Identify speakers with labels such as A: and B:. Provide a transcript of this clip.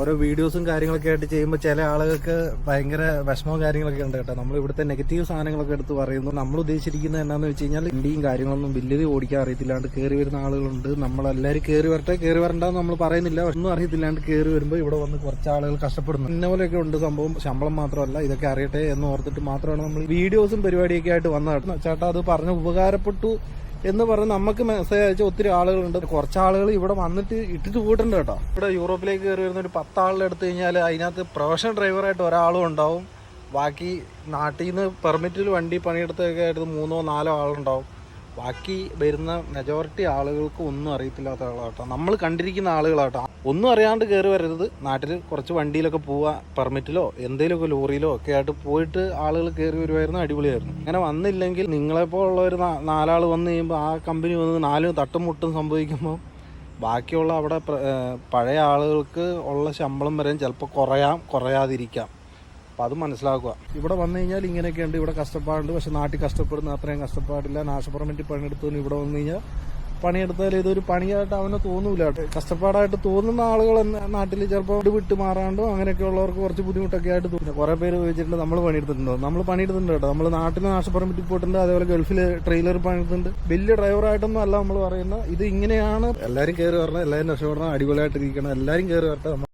A: ഓരോ വീഡിയോസും കാര്യങ്ങളൊക്കെ ആയിട്ട് ചെയ്യുമ്പോൾ ചില ആളുകൾക്ക് ഭയങ്കര വിഷമവും കാര്യങ്ങളൊക്കെ ഉണ്ട് കേട്ടോ. നമ്മൾ ഇവിടുത്തെ നെഗറ്റീവ് സാധനങ്ങളൊക്കെ എടുത്ത് പറയുന്നു. നമ്മൾ ഉദ്ദേശിച്ചിരിക്കുന്നത് എന്താണെന്ന് വെച്ച് കഴിഞ്ഞാൽ ഇന്ത്യയും കാര്യങ്ങളൊന്നും വലിയത് ഓടിക്കാൻ അറിയത്തില്ലാണ്ട് കയറി വരുന്ന ആളുകളുണ്ട്. നമ്മളെല്ലാവരും കയറി വരട്ടെ കയറി വരണ്ടെന്ന് നമ്മൾ പറയുന്നില്ല. ഒന്നും അറിയത്തില്ലാണ്ട് കയറി വരുമ്പോൾ ഇവിടെ വന്ന് കുറച്ച് ആളുകൾ കഷ്ടപ്പെടുന്നു. ഇന്ന പോലെയൊക്കെ ഉണ്ട് സംഭവം. ശമ്പളം മാത്രമല്ല ഇതൊക്കെ അറിയട്ടെ എന്ന് ഓർത്തിട്ട് മാത്രമാണ് നമ്മൾ വീഡിയോസും പരിപാടിയൊക്കെ ആയിട്ട് വന്നത്. ചേട്ടാ അത് പറഞ്ഞ് ഉപകാരപ്പെട്ടു. എന്ന് പറഞ്ഞ് നമുക്ക് മെസ്സേജ് അയച്ച ഒത്തിരി ആളുകളുണ്ട്. കുറച്ച് ആളുകൾ ഇവിടെ വന്നിട്ട് ഇട്ടിട്ട് പോയിട്ടുണ്ട് കേട്ടോ. ഇവിടെ യൂറോപ്പിലേക്ക് കയറി വരുന്ന ഒരു പത്താളിൽ എടുത്തു കഴിഞ്ഞാൽ അതിനകത്ത് പ്രൊഫഷണൽ ഡ്രൈവറായിട്ട് ഒരാളും ഉണ്ടാവും. ബാക്കി നാട്ടിൽ നിന്ന് പെർമിറ്റിൽ വണ്ടി പണിയെടുത്തൊക്കെ ആയിട്ട് മൂന്നോ നാലോ ആളുണ്ടാവും. ബാക്കി വരുന്ന മെജോറിറ്റി ആളുകൾക്ക് ഒന്നും അറിയത്തില്ലാത്ത ആളാട്ടോ. നമ്മൾ കണ്ടിരിക്കുന്ന ആളുകളാട്ടോ. ഒന്നും അറിയാണ്ട് കയറി വരരുത്. നാട്ടിൽ കുറച്ച് വണ്ടിയിലൊക്കെ പോവുക പെർമിറ്റിലോ എന്തെങ്കിലുമൊക്കെ ലോറിയിലോ ഒക്കെ ആയിട്ട് പോയിട്ട് ആളുകൾ കയറി വരുമായിരുന്നു അടിപൊളിയായിരുന്നു. അങ്ങനെ വന്നില്ലെങ്കിൽ നിങ്ങളെപ്പോലുള്ള ഒരു നാലാൾ വന്നു കഴിയുമ്പോൾ ആ കമ്പനി വന്ന് നാലും തട്ടും മുട്ടും സംഭവിക്കുമ്പോൾ ബാക്കിയുള്ള അവിടെ പഴയ ആളുകൾക്ക് ഉള്ള ശമ്പളം വരെയും ചിലപ്പോൾ കുറയാം കുറയാതിരിക്കാം. അപ്പം അത് മനസ്സിലാക്കുക. ഇവിടെ വന്നു കഴിഞ്ഞാൽ ഇങ്ങനെയൊക്കെയുണ്ട് ഇവിടെ കഷ്ടപ്പാടുണ്ട്. പക്ഷെ നാട്ടിൽ കഷ്ടപ്പെടുന്ന. അത്രയും കഷ്ടപ്പാടില്ല. നാശപ്പുറമെറ്റി പണിയെടുത്തു. ഇവിടെ വന്നു കഴിഞ്ഞാൽ പണിയെടുത്താൽ ഇതൊരു പണിയായിട്ട് അവന് തോന്നൂല. കഷ്ടപ്പാടായിട്ട് തോന്നുന്ന ആളുകൾ നാട്ടിൽ ചിലപ്പോൾ വിട്ടു വിട്ട് മാറാണ്ടോ അങ്ങനെയൊക്കെ ഉള്ളവർക്ക് കുറച്ച് ബുദ്ധിമുട്ടൊക്കെ ആയിട്ട് തോന്നുന്നു കുറെ പേര് ചോദിച്ചിട്ടുണ്ട് നമ്മൾ പണിയെടുത്തിട്ടുണ്ടോ? നമ്മൾ പണിയെടുത്തിട്ടുണ്ട് കേട്ടോ. നമ്മൾ നാട്ടിൽ നാശപ്പുറം പോയിട്ടുണ്ട്. അതേപോലെ ഗൾഫിൽ ട്രെയിലർ പണിയെടുത്തിട്ടുണ്ട്. വലിയ ഡ്രൈവറായിട്ടൊന്നും അല്ല നമ്മൾ പറയുന്നത്. ഇത് ഇങ്ങനെയാണ്. എല്ലാവരും കയറി വരണം. എല്ലാവരും രക്ഷപ്പെടണം. അടിപൊളിയായിട്ട് ഇരിക്കണം എല്ലാവരും കയറി വരട്ടെ.